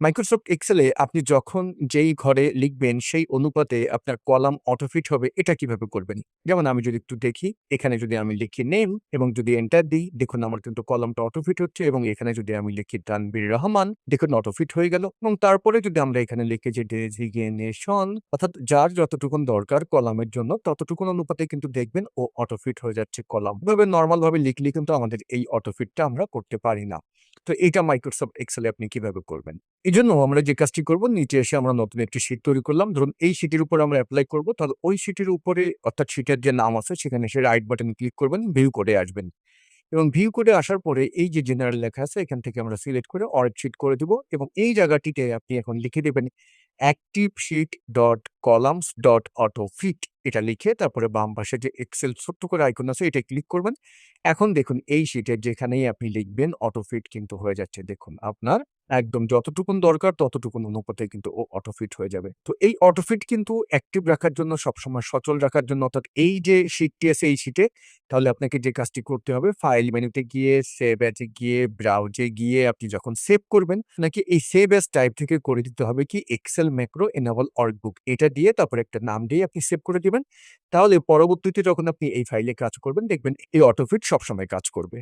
Microsoft এক্সেলে আপনি যখন যেই ঘরে লিখবেন সেই অনুপাতে আপনার কলাম অটোফিট হবে এটা কীভাবে করবেন? যেমন আমি যদি একটু দেখি, এখানে যদি আমি লিখি নেম এবং যদি এন্টার দিই, দেখুন আমার কিন্তু কলামটা অটোফিট হচ্ছে এবং এখানে যদি আমি লিখি তানভীর রহমান, দেখুন অটোফিট হয়ে গেল এবং তারপরে যদি আমরা এখানে লিখি যে ডেজিগেনেশন অর্থাৎ যার যতটুকুন দরকার কলামের জন্য ততটুকুন অনুপাতে কিন্তু দেখবেন ও অটোফিট হয়ে যাচ্ছে কলাম। এভাবে নর্মালভাবে লিখলে কিন্তু আমাদের এই অটোফিটটা আমরা করতে পারি না। তো এটা মাইক্রোসফট এক্সেলে আপনি কীভাবে করবেন? এই জন্য আমরা যে কাজটি করব নিচে এসে আমরা নতুন একটি শীট তৈরি করলাম। ধরুন এই শীটের উপর আমরা অ্যাপ্লাই করব। তাহলে ওই শীটের উপরে অর্থাৎ শীটের যে নাম আছে সেখানে এসে রাইট বাটন ক্লিক করবেন, ভিউ করে আসবেন। এবং ভিউ করে আসার পরে এই যে জেনারেল লেখা আছে এখান থেকে আমরা সিলেক্ট করে অর্ড শীট করে দিব এবং এই জায়গাটিতে আপনি এখন লিখে দেবেন active sheet dot columns dot auto fit এটা লিখে তারপরে বাম পাশে যে এক্সেল ছোট্ট করে আইকন আছে এটা ক্লিক করবেন। এখন দেখুন এই শিটে যেখানেই আপনি লিখবেন অটো ফিট কিন্তু হয়ে যাচ্ছে। দেখুন, আপনার একদম যতটুকুন দরকার ততটুকুন অনুপাতে কিন্তু ও অটোফিট হয়ে যাবে। তো এই অটোফিট কিন্তু অ্যাক্টিভ রাখার জন্য সবসময় সচল রাখার জন্য অর্থাৎ এই যে শীটটি আছে এই শীটে তাহলে আপনাকে যে কাজটি করতে হবে ফাইল মেনুতে গিয়ে সেভ এ গিয়ে ব্রাউজে গিয়ে আপনি যখন সেভ করবেন নাকি এই সেভ অ্যাজ টাইপ থেকে করে দিতে হবে কি এক্সেল ম্যাক্রো এনেবল ওয়ার্কবুক এটা দিয়ে তারপরে একটা নাম দিয়ে আপনি সেভ করে দিবেন। তাহলে পরবর্তীতে যখন আপনি এই ফাইলে কাজ করবেন, দেখবেন এই অটোফিট সবসময় কাজ করবে।